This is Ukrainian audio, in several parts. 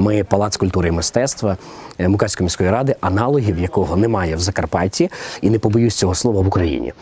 Ми палац культури і мистецтва Мукацької міської ради, аналогів якого немає в Закарпатті, і не побоюсь цього слова в Україні.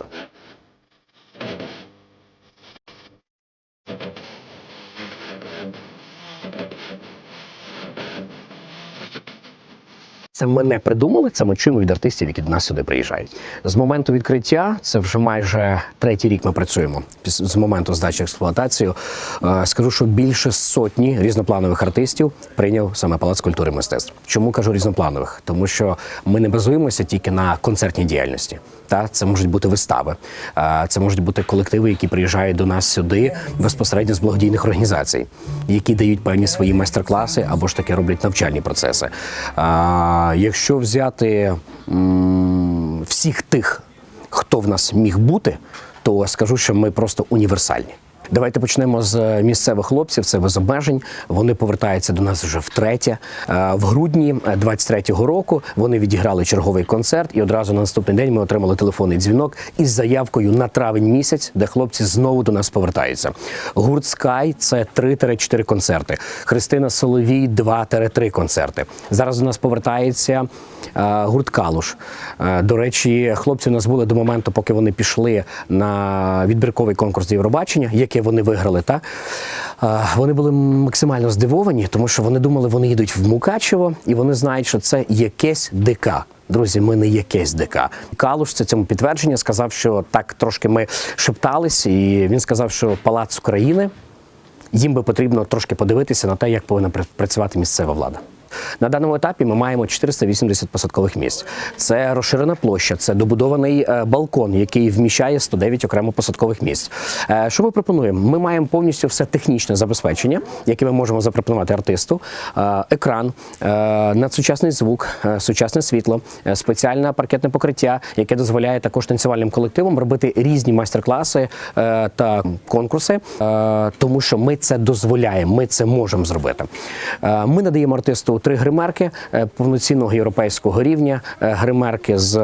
Це ми не придумали, це ми чуємо від артистів, які до нас сюди приїжджають. З моменту відкриття, це вже майже третій рік ми працюємо. З моменту здачі експлуатацію. Е, Скажу, що більше сотні різнопланових артистів прийняв саме Палац культури і мистецтв. Чому кажу різнопланових? Тому що ми не базуємося тільки на концертній діяльності. Та це можуть бути вистави, е, це можуть бути колективи, які приїжджають до нас сюди безпосередньо з благодійних організацій, які дають певні свої майстер-класи або ж таки роблять навчальні процеси. А, Якщо взяти м, всіх тих, хто в нас міг бути, то скажу, що ми просто універсальні. Давайте почнемо з місцевих хлопців. Це без обмежень. Вони повертаються до нас вже втретє. Е, В грудні 23-го року вони відіграли черговий концерт, і одразу на наступний день ми отримали телефонний дзвінок із заявкою на травень місяць, де хлопці знову до нас повертаються. Гурт Скай це 3-4 концерти. Христина Соловій 2-3 концерти. Зараз до нас повертається е, гурт Калуш. Е, До речі, хлопці у нас були до моменту, поки вони пішли на відбірковий конкурс Євробачення, яке вони виграли. Та вони були максимально здивовані, тому що вони думали, вони їдуть в Мукачево, і вони знають, що це якесь ДК. Друзі, ми не якесь ДК. Калуш це цьому підтвердження сказав, що так трошки ми шептались, і він сказав, що Палац України їм би потрібно трошки подивитися на те, як повинна працювати місцева влада. На даному етапі ми маємо 480 посадкових місць. Це розширена площа, це добудований е, балкон, який вміщає 109 окремо посадкових місць. Е, Що ми пропонуємо? Ми маємо повністю все технічне забезпечення, яке ми можемо запропонувати артисту. Е, Екран, надсучасний звук, сучасне світло, спеціальне паркетне покриття, яке дозволяє також танцювальним колективам робити різні майстер-класи та конкурси, тому що ми це дозволяємо, ми це можемо зробити. Ми надаємо артисту три гримерки е, повноцінного європейського рівня, е, гримерки з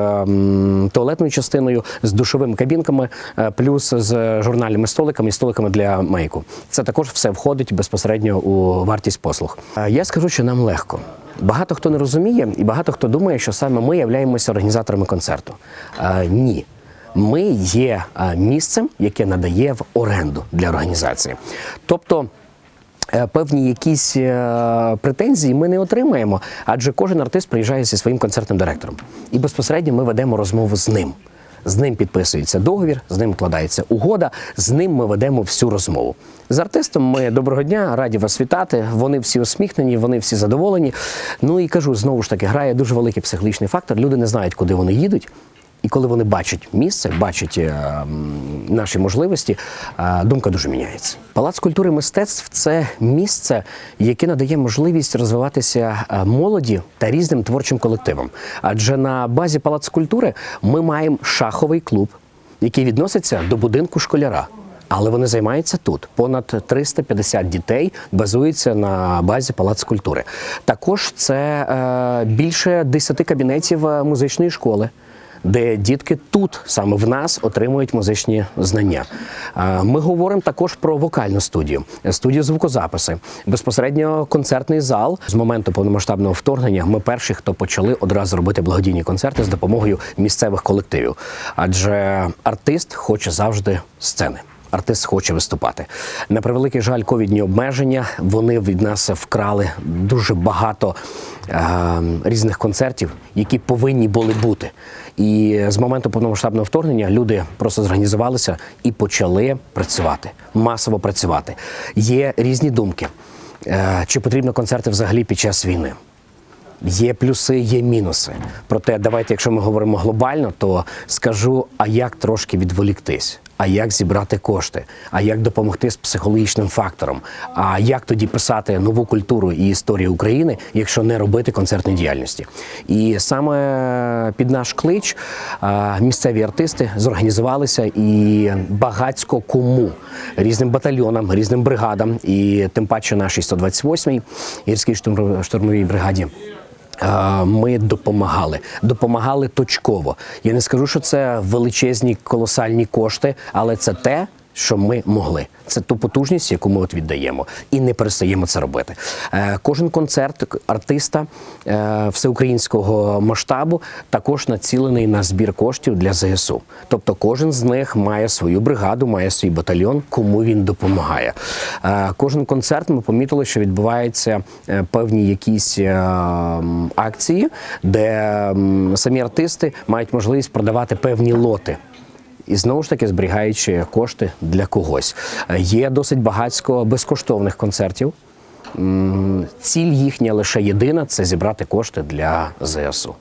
туалетною частиною, з душовими кабінками, е, плюс з журнальними столиками і столиками для мейку. Це також все входить безпосередньо у вартість послуг. Я скажу, що нам легко. Багато хто не розуміє, і багато хто думає, що саме ми являємося організаторами концерту. Е, ні. Ми є місцем, яке надає в оренду для організації. Тобто певні якісь е, претензії ми не отримаємо, адже кожен артист приїжджає зі своїм концертним директором. І безпосередньо ми ведемо розмову з ним. З ним підписується договір, з ним вкладається угода, з ним ми ведемо всю розмову. З артистом ми доброго дня, раді вас вітати. Вони всі усміхнені, вони всі задоволені. Ну і кажу, знову ж таки, грає дуже великий психологічний фактор. Люди не знають, куди вони їдуть. І коли вони бачать місце, бачать е, наші можливості, е, думка дуже міняється. Палац культури мистецтв це місце, яке надає можливість розвиватися е, молоді та різним творчим колективам. Адже на базі Палац культури ми маємо шаховий клуб, який відноситься до будинку школяра. Але вони займаються тут. Понад 350 дітей базуються на базі Палац культури. Також це більше 10 кабінетів музичної школи. Де дітки тут саме в нас отримують музичні знання. Ми говоримо також про вокальну студію, студію звукозаписи, безпосередньо концертний зал. З моменту повномасштабного вторгнення ми перші, хто почали одразу робити благодійні концерти з допомогою місцевих колективів. Адже артист хоче завжди сцени. Артист хоче виступати. На превеликий жаль, ковідні обмеження вони від нас вкрали дуже багато е, різних концертів, які повинні були бути. І з моменту повномасштабного вторгнення люди просто зорганізувалися і почали працювати, масово працювати. Є різні думки. Е, чи потрібно концерти взагалі під час війни? Є плюси, є мінуси. Проте, давайте, якщо ми говоримо глобально, то скажу, а як трошки відволіктись, а як зібрати кошти, а як допомогти з психологічним фактором, а як тоді писати нову культуру і історію України, якщо не робити концертної діяльності. І саме під наш клич місцеві артисти зорганізувалися і багацько кому різним батальйонам, різним бригадам, і тим паче нашій 128-й гірській штурм- штурмовій бригаді. Ми допомагали, допомагали точково. Я не скажу, що це величезні колосальні кошти, але це те, що ми могли. Це ту потужність, яку ми от віддаємо, і не перестаємо це робити. Е, кожен концерт артиста е, всеукраїнського масштабу також націлений на збір коштів для ЗСУ. Тобто кожен з них має свою бригаду, має свій батальйон, кому він допомагає. Е, кожен концерт ми помітили, що відбуваються е, певні якісь е, акції, де самі артисти мають можливість продавати певні лоти. І знову ж таки зберігаючи кошти для когось. Е, Є досить багатько безкоштовних концертів. Ціль їхня лише єдина це зібрати кошти для ЗСУ.